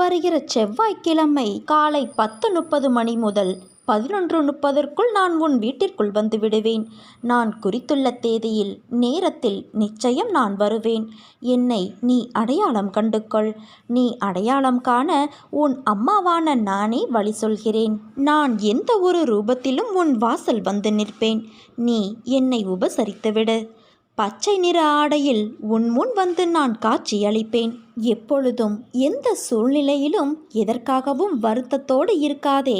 வருகிற செவ்வாய்க்கிழமை காலை பத்து முப்பது மணி முதல் பதினொன்று முப்பதற்குள் நான் உன் வீட்டிற்குள் வந்து விடுவேன். நான் குறித்துள்ள தேதியில் நேரத்தில் நிச்சயம் நான் வருவேன். என்னை நீ அடையாளம் கண்டுக்கொள் நீ அடையாளம் காண உன் அம்மாவான நானே வழி சொல்கிறேன். நான் எந்த ஒரு ரூபத்திலும் உன் வாசல் வந்து நிற்பேன். நீ என்னை உபசரித்துவிடு. பச்சை நிற ஆடையில் உன் முன் வந்து நான் காட்சியளிப்பேன். எப்பொழுதும் எந்த சூழ்நிலையிலும் எதற்காகவும் வருத்தத்தோடு இருக்காதே.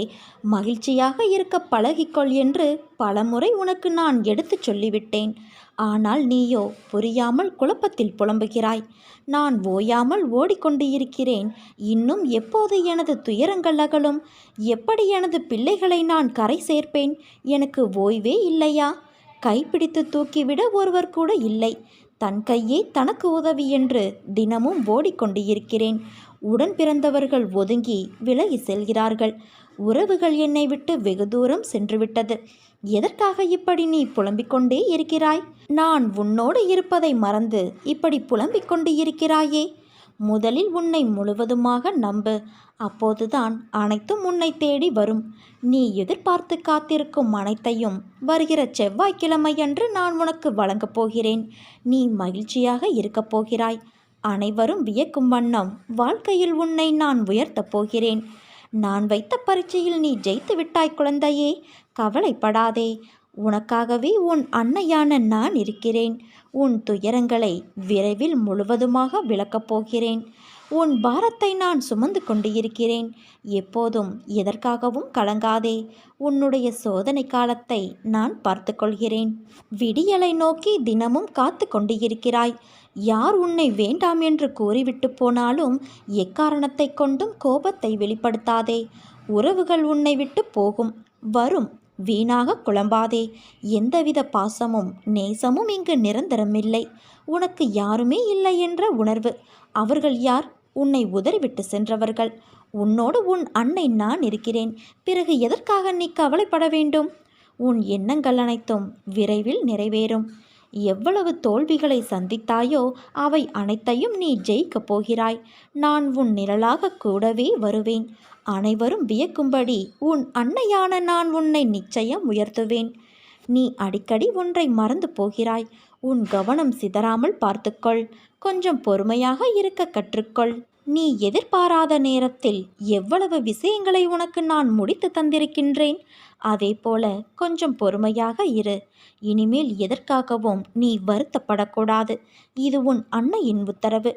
மகிழ்ச்சியாக இருக்க பழகிக்கொள் என்று பலமுறை உனக்கு நான் எடுத்துச் சொல்லிவிட்டேன். ஆனால் நீயோ புரியாமல் குழப்பத்தில் புலம்புகிறாய். நான் ஓயாமல் ஓடிக்கொண்டு இருக்கிறேன் இன்னும் எப்போது எனது துயரங்கள் அகலும்? எப்படி எனது பிள்ளைகளை நான் கரை சேர்ப்பேன்? எனக்கு ஓய்வே இல்லையா? கைப்பிடித்து தூக்கிவிட ஒருவர் கூட இல்லை. தன் கையே தனக்கு உதவி என்று தினமும் ஓடிக்கொண்டு இருக்கிறேன். உடன் பிறந்தவர்கள் ஒதுங்கி விலகி செல்கிறார்கள். உறவுகள் என்னை விட்டு வெகு தூரம் சென்றுவிட்டது. எதற்காக இப்படி நீ புலம்பிக் கொண்டே இருக்கிறாய்? நான் உன்னோடு இருப்பதை மறந்து இப்படி புலம்பிக் கொண்டு இருக்கிறாயே? முதலில் உன்னை முழுவதுமாக நம்பு. அப்போதுதான் அனைத்தும் உன்னை தேடி வரும். நீ எதிர்பார்த்து காத்திருக்கும் அனைத்தையும் வருகிற செவ்வாய்க்கிழமையன்று நான் உனக்கு வழங்கப் போகிறேன். நீ மகிழ்ச்சியாக இருக்கப் போகிறாய். அனைவரும் வியக்கும் வண்ணம் வாழ்க்கையில் உன்னை நான் உயர்த்தப் போகிறேன். நான் வைத்த பரீட்சையில் நீ ஜெயித்து விட்டாய் குழந்தையே. கவலைப்படாதே. உனக்காகவே உன் அன்னையான நான் இருக்கிறேன். உன் துயரங்களை விரைவில் முழுவதுமாக விளக்கப் போகிறேன். உன் பாரத்தை நான் சுமந்து கொண்டு இருக்கிறேன் எப்போதும் எதற்காகவும் கலங்காதே. உன்னுடைய சோதனை காலத்தை நான் பார்த்து கொள்கிறேன். விடியலை நோக்கி தினமும் காத்து கொண்டு இருக்கிறாய் யார் உன்னை வேண்டாம் என்று கூறிவிட்டு போனாலும் எக்காரணத்தை கொண்டும் கோபத்தை வெளிப்படுத்தாதே. உறவுகள் உன்னை விட்டு போகும். வரும். வீணாக குழம்பாதே. எந்தவித பாசமும் நேசமும் இங்கு நிரந்தரமில்லை. உனக்கு யாருமே இல்லை என்ற உணர்வு. அவர்கள் யார்? உன்னை உதறிவிட்டு சென்றவர்கள். உன்னோடு உன் அன்னை நான் இருக்கிறேன். பிறகு எதற்காக நீ கவலைப்பட வேண்டும்? உன் எண்ணங்கள் அனைத்தும் விரைவில் நிறைவேறும். எவ்வளவு தோல்விகளை சந்தித்தாயோ அவை அனைத்தையும் நீ ஜெயிக்கப் போகிறாய். நான் உன் நிழலாக கூடவே வருவேன். அனைவரும் வியக்கும்படி உன் அன்னையான நான் உன்னை நிச்சயம் உயர்த்துவேன். நீ அடிக்கடி ஒன்றை மறந்து போகிறாய். உன் கவனம் சிதறாமல் பார்த்துக்கொள். கொஞ்சம் பொறுமையாக இருக்க கற்றுக்கொள். நீ எதிர்பாராத நேரத்தில் எவ்வளவு விஷயங்களை உனக்கு நான் முடித்து தந்திருக்கின்றேன்? அதே போல கொஞ்சம் பொறுமையாக இரு. இனிமேல் எதற்காகவும் நீ வருத்தப்படக்கூடாது. இது உன் அன்னையின் உத்தரவு.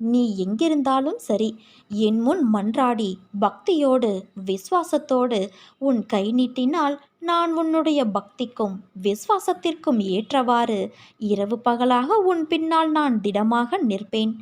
நீ எங்கிருந்தாலும் சரி என் முன் மன்றாடி பக்தியோடு விசுவாசத்தோடு உன் கை நீட்டினால் நான் உன்னுடைய பக்திக்கும் விசுவாசத்திற்கும் ஏற்றவாறு இரவு பகலாக உன் பின்னால் நான் திடமாக நிற்பேன்.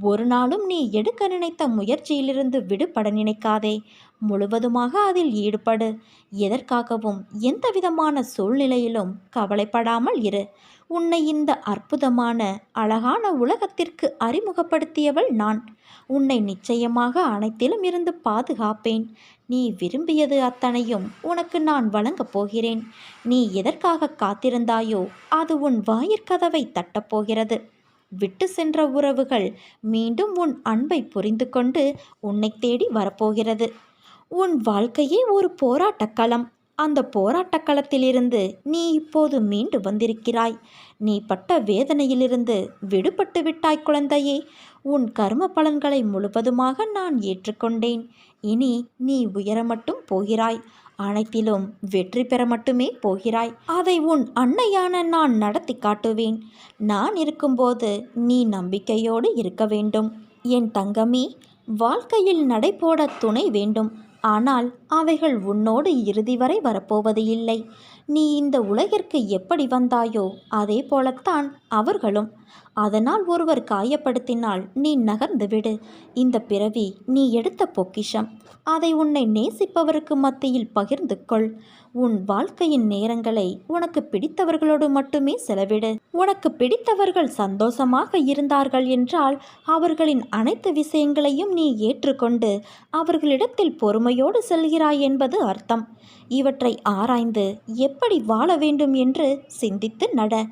ஒரு நாளும் நீ எடுக்க நினைத்த முயற்சியிலிருந்து விடுபட நினைக்காதே. முழுவதுமாக அதில் ஈடுபடு. எதற்காகவும் எந்த விதமான சூழ்நிலையிலும் கவலைப்படாமல் இரு. உன்னை இந்த அற்புதமான அழகான உலகத்திற்கு அறிமுகப்படுத்தியவள் நான். உன்னை நிச்சயமாக அனைத்திலும் இருந்து பாதுகாப்பேன். நீ விரும்பியது அத்தனையும் உனக்கு நான் வழங்கப் போகிறேன். நீ எதற்காக காத்திருந்தாயோ அது உன் வாயிற்கதவை தட்டப்போகிறது விட்டு சென்ற உறவுகள் மீண்டும் உன் அன்பை புரிந்து கொண்டு உன்னை தேடி வரப்போகிறது. உன் வாழ்க்கையே ஒரு போராட்டக்களம். அந்த போராட்டக் களத்திலிருந்து நீ இப்போது மீண்டு வந்திருக்கிறாய். நீ பட்ட வேதனையிலிருந்து விடுபட்டு விட்டாய் குழந்தையே. உன் கர்ம பலன்களை முழுவதுமாக நான் ஏற்றுக்கொண்டேன். இனி நீ உயர மட்டும் போகிறாய். அனைத்திலும் வெற்றி பெற மட்டுமே போகிறாய். அதை உன் அன்னையான நான் நடத்தி காட்டுவேன். நான் இருக்கும்போது நீ நம்பிக்கையோடு இருக்க வேண்டும். என் தங்கமே வாழ்க்கையில் நடைபோட துணை வேண்டும். ஆனால் அவைகள் உன்னோடு இறுதி வரை வரப்போவது இல்லை. நீ இந்த உலகிற்கு எப்படி வந்தாயோ அதே போலத்தான் அவர்களும் அதனால் ஒருவர் காயப்படுத்தினால் நீ நகர்ந்து விடு. இந்த பிறவி நீ எடுத்த பொக்கிஷம். அதை உன்னை நேசிப்பவருக்கு மத்தியில் பகிர்ந்து கொள். உன் வாழ்க்கையின் நேரங்களை உனக்கு பிடித்தவர்களோடு மட்டுமே செலவிடு. உனக்கு பிடித்தவர்கள் சந்தோஷமாக இருந்தார்கள் என்றால் அவர்களின் அனைத்து விஷயங்களையும் நீ ஏற்றுக்கொண்டு அவர்களிடத்தில் பொறுமையோடு செல்கிறாய் என்பது அர்த்தம். இவற்றை ஆராய்ந்து எப்படி வாழ வேண்டும் என்று சிந்தித்து நட.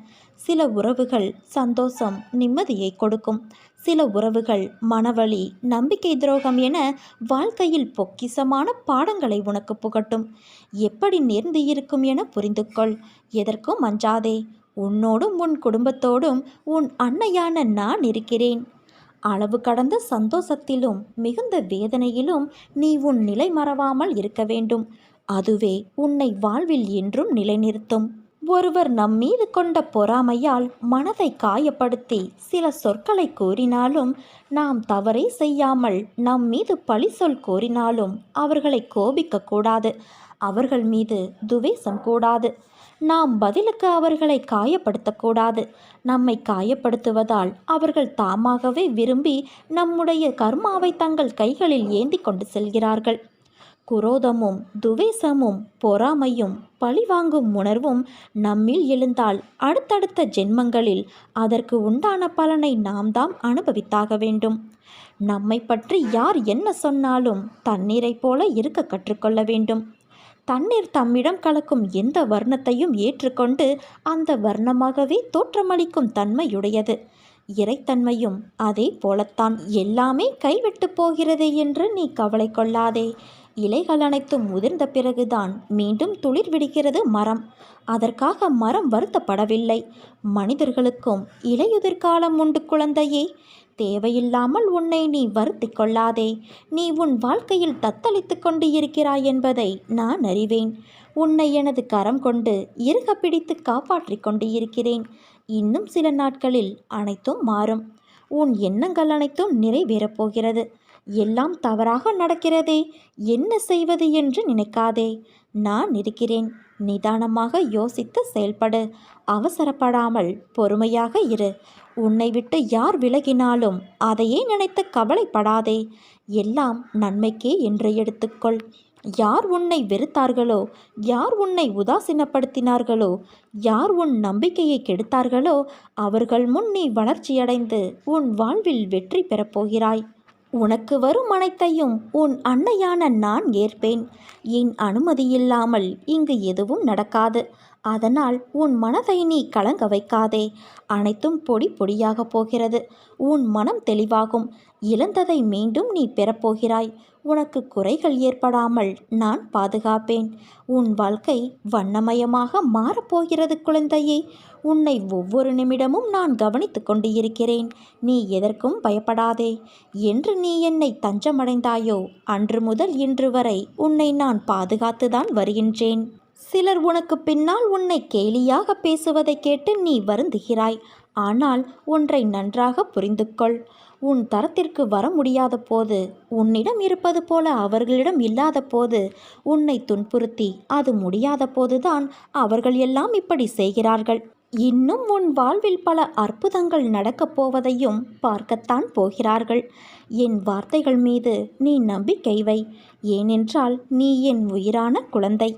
சில உறவுகள் சந்தோஷம் நிம்மதியை கொடுக்கும். சில உறவுகள் மனவழி நம்பிக்கை துரோகம் என வாழ்க்கையில் பொக்கிசமான பாடங்களை உனக்கு புகட்டும். எப்படி நேர்ந்து இருக்கும் என புரிந்து கொள் எதற்கும் அஞ்சாதே. உன்னோடும் உன் குடும்பத்தோடும் உன் அன்னையான நான் இருக்கிறேன். அளவு கடந்த சந்தோஷத்திலும் மிகுந்த வேதனையிலும் நீ உன் நிலை மறவாமல் இருக்க வேண்டும். அதுவே உன்னை வாழ்வில் என்றும் நிலைநிறுத்தும். ஒருவர் நம் மீது கொண்ட பொறாமையால் மனதை காயப்படுத்தி சில சொற்களை கூறினாலும் நாம் தவறே செய்யாமல் நம் மீது பழி சொல் கூறினாலும் அவர்களை கோபிக்க கூடாது. அவர்கள் மீது துவேஷம் கூடாது. நாம் பதிலுக்கு அவர்களை காயப்படுத்தக்கூடாது நம்மை காயப்படுத்துவதால் அவர்கள் தாமாகவே விரும்பி நம்முடைய கர்மாவை தங்கள் கைகளில் ஏந்தி கொண்டு செல்கிறார்கள். குரோதமும் துவேஷமும் பொறாமையும் பழிவாங்கும் உணர்வும் நம்மில் எழுந்தால் அடுத்தடுத்த ஜென்மங்களில் அதற்கு உண்டான பலனை நாம் தாம் அனுபவித்தாக வேண்டும். நம்மை பற்றி யார் என்ன சொன்னாலும் தண்ணீரைப் போல இருக்க கற்றுக்கொள்ள வேண்டும். தண்ணீர் தம்மிடம் கலக்கும் எந்த வர்ணத்தையும் ஏற்றுக்கொண்டு அந்த வர்ணமாகவே தோற்றமளிக்கும் தன்மையுடையது. இறைத்தன்மையும் அதே போலத்தான் எல்லாமே கைவிட்டு போகிறது என்று நீ கவலை கொள்ளாதே. இலைகள் அனைத்தும் முதிர்ந்த பிறகுதான் மீண்டும் துளிர் விடுகிறது மரம். அதற்காக மரம் வருத்தப்படவில்லை. மனிதர்களுக்கும் இலையுதிர் காலம் உண்டு குழந்தையே. தேவையில்லாமல் உன்னை நீ வருத்தி கொள்ளாதே. நீ உன் வாழ்க்கையில் தத்தளித்து கொண்டு இருக்கிறாய் என்பதை நான் அறிவேன். உன்னை எனது கரம் கொண்டு இறுக பிடித்து காப்பாற்றிக் கொண்டு இருக்கிறேன். இன்னும் சில நாட்களில் அனைத்தும் மாறும். உன் எண்ணங்கள் அனைத்தும் நிறைவேறப் போகிறது. எல்லாம் தவறாக நடக்கிறதே. என்ன செய்வது என்று நினைக்காதே. நான் இருக்கிறேன். நிதானமாக யோசித்து செயல்படு. அவசரப்படாமல் பொறுமையாக இரு. உன்னை விட்டு யார் விலகினாலும் அதையே நினைத்து கவலைப்படாதே. எல்லாம் நன்மைக்கே என்று எடுத்துக்கொள். யார் உன்னை வெறுத்தார்களோ யார் உன்னை உதாசீனப்படுத்தினார்களோ யார் உன் நம்பிக்கையை கெடுத்தார்களோ அவர்கள் முன் நீ வளர்ச்சியடைந்து உன் வாழ்வில் வெற்றி பெறப்போகிறாய் உனக்கு வரும் அனைத்தையும் உன் அன்னையான நான் ஏற்பேன். என் அனுமதியில்லாமல் இங்கு எதுவும் நடக்காது. அதனால் உன் மனதை நீ கலங்க வைக்காதே. அனைத்தும் பொடி பொடியாக போகிறது. உன் மனம் தெளிவாகும். இழந்ததை மீண்டும் நீ பெறப்போகிறாய். உனக்கு குறைகள் ஏற்படாமல் நான் பாதுகாப்பேன். உன் வாழ்க்கை வண்ணமயமாக மாறப்போகிறது குழந்தையே. உன்னை ஒவ்வொரு நிமிடமும் நான் கவனித்து கொண்டு இருக்கிறேன் நீ எதற்கும் பயப்படாதே. என்று நீ என்னை தஞ்சமடைந்தாயோ அன்று முதல் இன்று வரை உன்னை நான் பாதுகாத்துதான் வருகின்றேன். சிலர் உனக்கு பின்னால் உன்னை கேலியாக பேசுவதை கேட்டு நீ வருந்துகிறாய். ஆனால் ஒன்றை நன்றாக புரிந்து கொள் உன் தரத்திற்கு வர முடியாத போது உன்னிடம் இருப்பது போல அவர்களிடம் இல்லாத போது உன்னை துன்புறுத்தி அது முடியாத போதுதான் அவர்கள் எல்லாம் இப்படி செய்கிறார்கள். இன்னும் உன் வாழ்வில் பல அற்புதங்கள் நடக்கப் போவதையும் பார்க்கத்தான் போகிறார்கள். என் வார்த்தைகள் மீது நீ நம்பிக்கை வை. ஏனென்றால் நீ என் உயிரான குழந்தை.